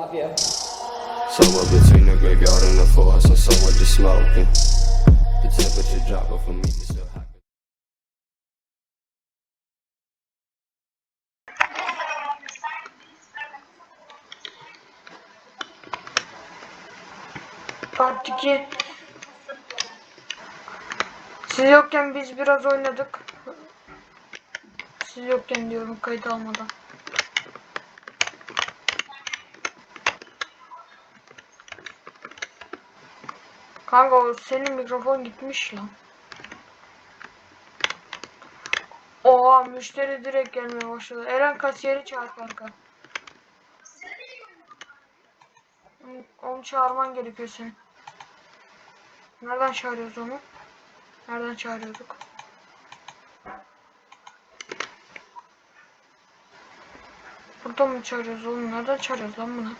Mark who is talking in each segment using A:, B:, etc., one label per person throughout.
A: love you.
B: Somewhere between the graveyard and the forest, and somewhere just smoking. The temperature drop, but for me, it's still hot.
C: Part 2 Siz yokken biz biraz oynadık. Siz yokken diyorum kayıt almadan. Kanka senin mikrofon gitmiş lan. Oha müşteri direkt gelmeye başladı. Eren kasiyeri çağır kanka. Onu çağırman gerekiyor senin. Nereden çağırıyoruz onu? Nereden çağırıyorduk? Burada mı çağırıyoruz oğlum? Nereden çağırıyoruz lan bunu?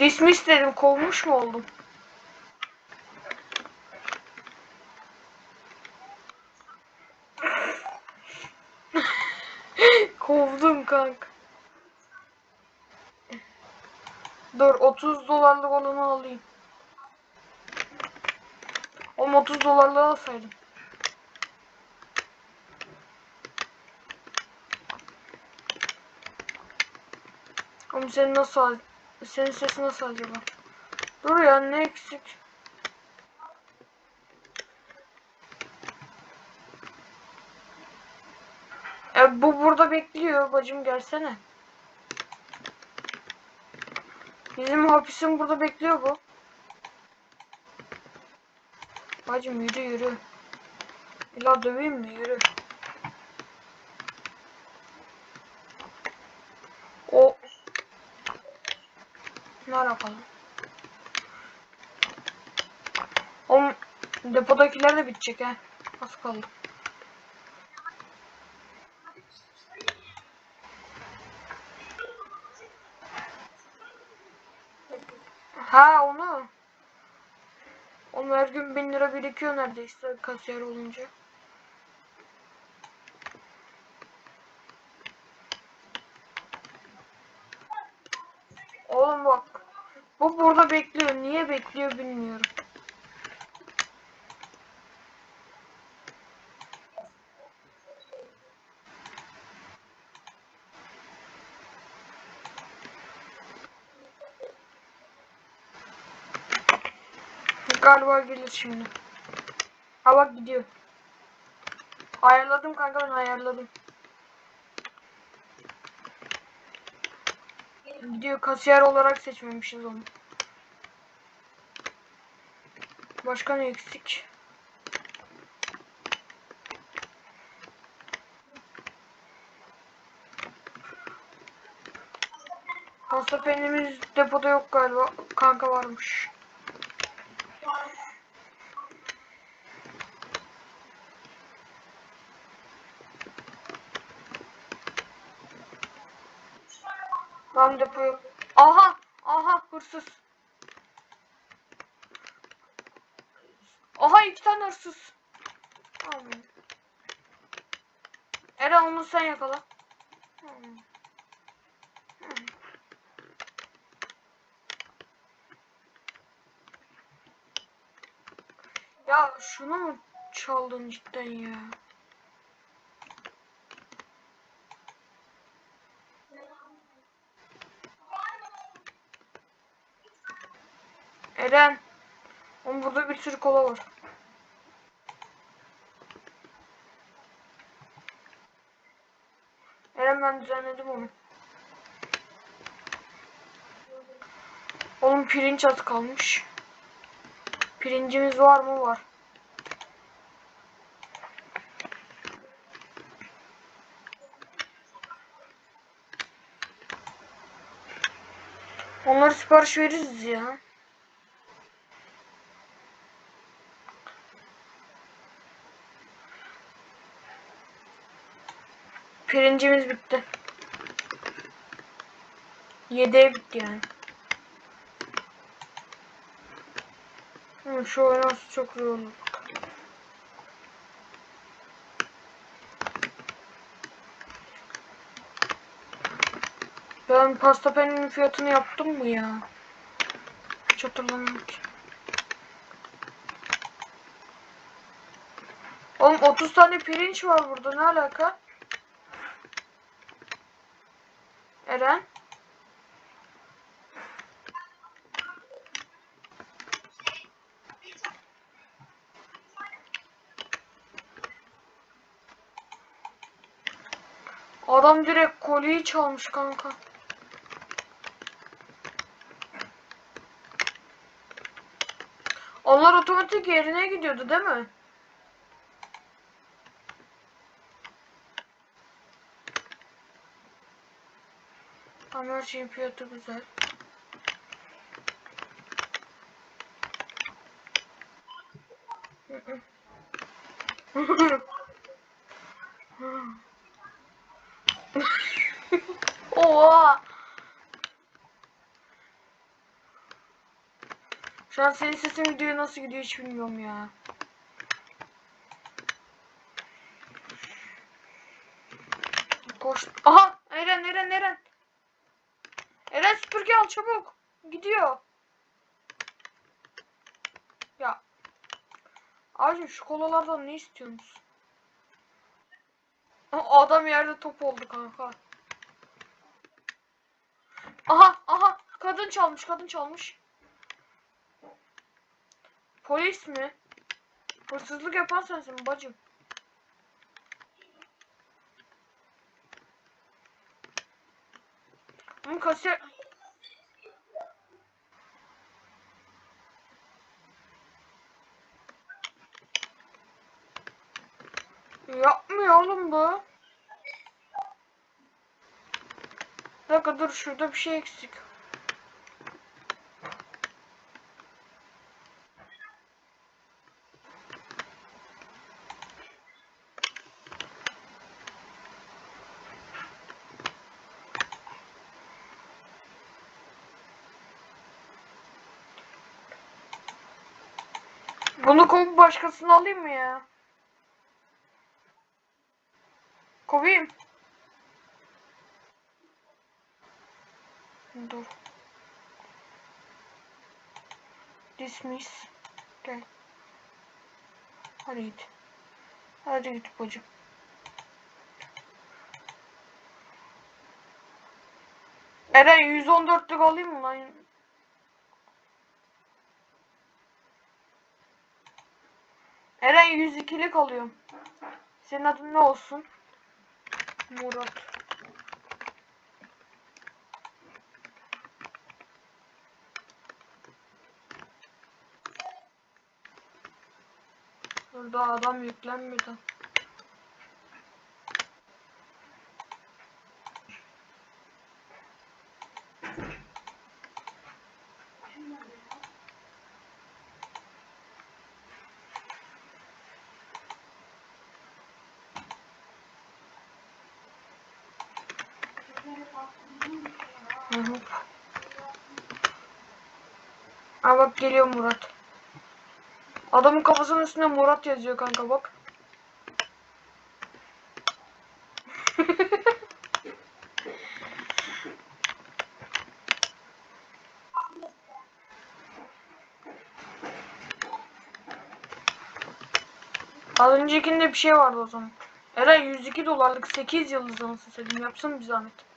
C: Dismiss dedim. Kovmuş mu oldum? Kovdum kanka. Dur 30 dolarlık olanı alayım. Oğlum 30 dolarlığı alsaydım. Oğlum senin nasıl al senin sesin nasıl acaba? Dur ya ne eksik? E, bu burada bekliyor bacım gelsene. Bizim hapisim burada bekliyor bu. Bacım yürü yürü. İlla döveyim mi? Yürü. O ne alakalı? Oğlum depodakiler de bitecek ha. Az kaldı. Ha onu. Oğlum her gün bin lira birikiyor neredeyse kasiyer olunca. Oğlum bak. Bu burada bekliyor. Niye bekliyor bilmiyorum. Galiba gelir şimdi. Ha bak gidiyor. Ayarladım kanka ben ayarladım. Gidiyor kasiyer olarak seçmemişiz onu. Başka ne eksik? Pasta peynirimiz depoda yok galiba. Kanka varmış. Lan depo yok. Aha! Aha hırsız. Aha iki tane hırsız. Aman. Eren onu sen yakala. Ya şunu mu çaldın cidden ya? Eren. Oğlum burada bir sürü kola var. Eren ben düzenledim onu. Oğlum pirinç az kalmış. Pirincimiz var mı? Var. Onları sipariş veririz ya. Pirincimiz bitti. Yedeğe bitti yani. Hı, şu oynaması çok olur. Ben pasta peynirinin fiyatını yaptım mı ya? Hiç hatırlamıyorum ki. Oğlum 30 tane pirinç var burada ne alaka? Eren? Adam direkt kolyeyi çalmış kanka. Onlar otomatik yerine gidiyordu değil mi? Şeyin fiyatı güzel. Oha! Şu an senin sesin gidiyor nasıl gidiyor hiç bilmiyorum ya. Koş. Aha! Eren Eren Eren. Eren süpürge al çabuk. Gidiyor. Ya. Abicim şu kolalardan ne istiyorsunuz? Adam yerde top oldu kanka. Aha aha kadın çalmış kadın çalmış. Polis mi? Hırsızlık yapan sensin bacım. Ama kasiyer... Yapmıyor oğlum bu. Bir dakika dur şurada bir şey eksik. Bunu kovup başkasını alayım mı ya? Kovayım. Dur. Dismiss. Gel. Hadi git. Hadi git bacım. Eren 114'lük alayım mı lan? Eren 102'lik alıyorum. Senin adın ne olsun? Murat. Burada adam yüklenmedi. Hı. Aa bak geliyor Murat. Adamın kafasının üstünde Murat yazıyor kanka bak. Az öncekinde bir şey vardı o zaman. Eren 102 dolarlık 8 yıldız anasını satayım yapsın bir zahmet.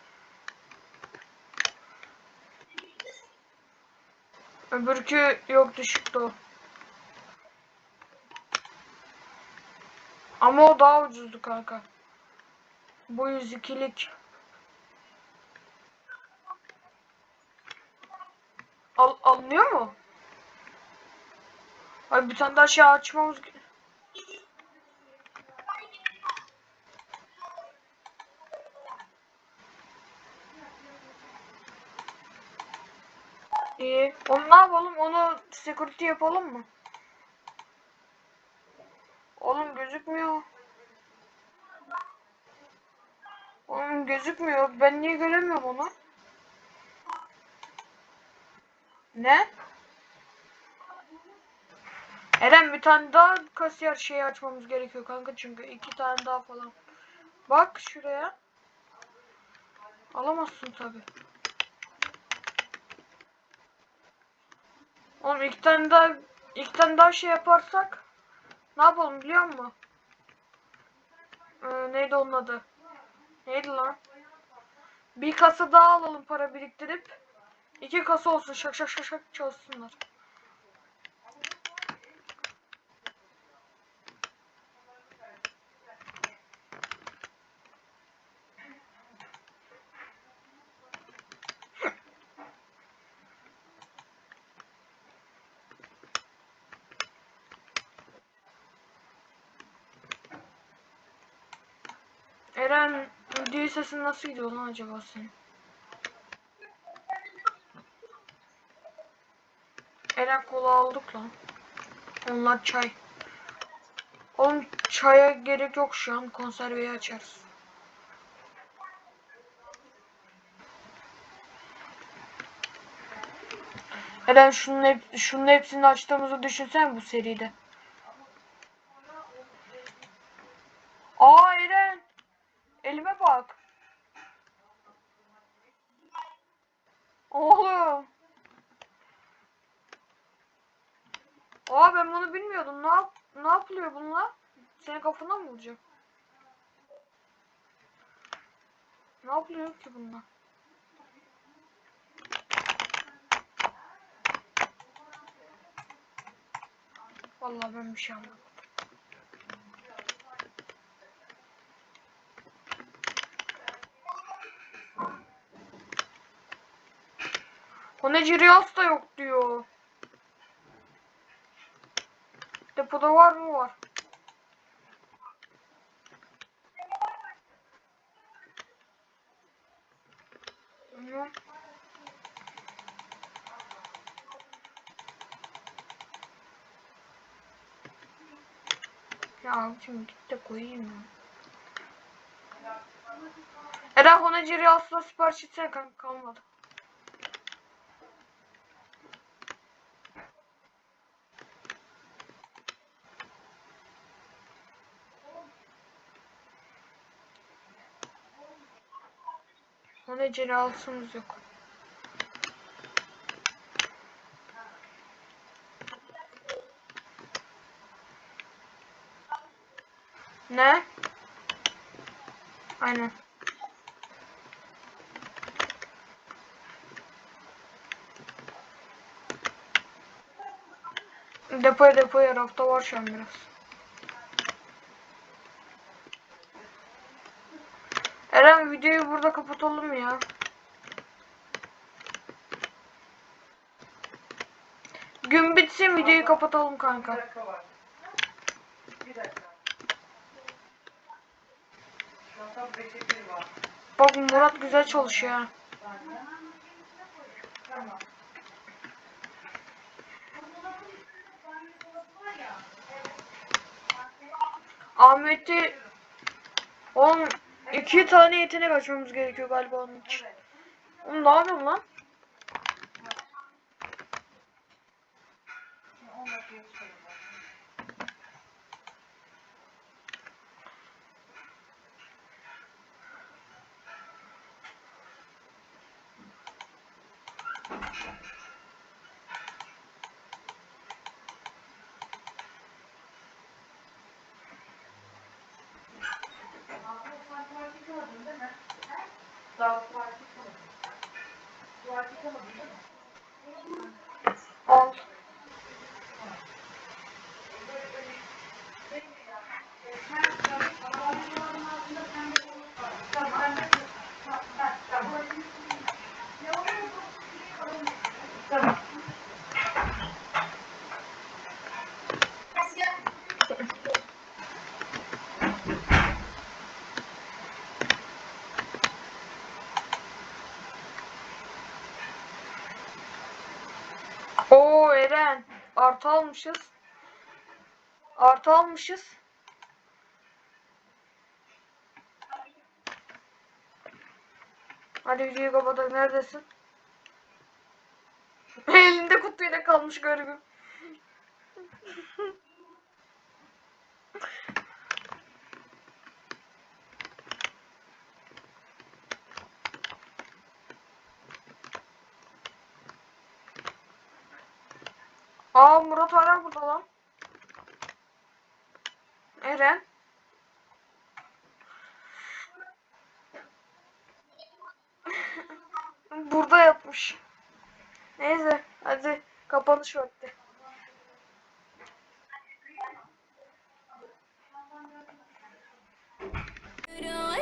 C: Öbürkü yok düşüktü o. Ama o daha ucuzdu kanka. Bu 102'lik. Al, alınıyor mu? Ay bir tane daha şey açmamız ge- İyi. Onu ne yapalım? Onu security yapalım mı? Oğlum gözükmüyor. Oğlum gözükmüyor. Ben niye göremiyorum onu? Ne? Eren bir tane daha kasiyer şeyi açmamız gerekiyor kanka çünkü iki tane daha falan. Bak şuraya. Alamazsın tabi. Oğlum ilk tane daha ilk tane daha şey yaparsak ne yapalım biliyor musun? Ee, neydi onun adı? Neydi lan? Bir kasa daha alalım para biriktirip iki kasa olsun şak şak şak şak çalışsınlar. Eren video sesin nasıl gidiyor lan acaba senin? Eren kola aldık lan. Onlar çay. Oğlum çaya gerek yok şu an konserveyi açarız. Eren şunun, hep, şunun hepsini açtığımızı düşünsene bu seride. Aa Eren. Elime bak. Oğlum. Aa ben bunu bilmiyordum. Ne yap ne yapılıyor bununla? Senin kafana mı vuracak? Ne yapılıyor ki bununla? Vallahi ben bir şey anlamadım. Koneci Riyaz da yok diyor. Depoda var mı var? Ya şimdi git de koyayım ya. Eren Koneci Riyaz'la sipariş etsene kanka kalmadı. Ona celalsımız yok. Ne? Aynen. Depoya depoya rafta var şu an biraz. Eren videoyu burada kapatalım ya. Gün bitsin videoyu kapatalım kanka. Bak Murat güzel çalışıyor.
A: Tamam.
C: Ahmet'i Oğlum iki tane yetenek açmamız gerekiyor galiba onun için. Oğlum ne yapıyorsun lan?
A: Şimdi on dakikaya çıkarım ben. Abi sen tuvalet yıkamadın değil mi? Daha tuvalet yıkamadın. Tuvalet yıkamadın değil mi?
C: Al. Oo Eren. Artı almışız. Artı almışız. Hadi videoyu kapatalım. Neredesin? Elinde kutuyla kalmış garibim. Aa Murat hala burada lan. Eren. burada yapmış. Neyse hadi kapanış vakti. Good on.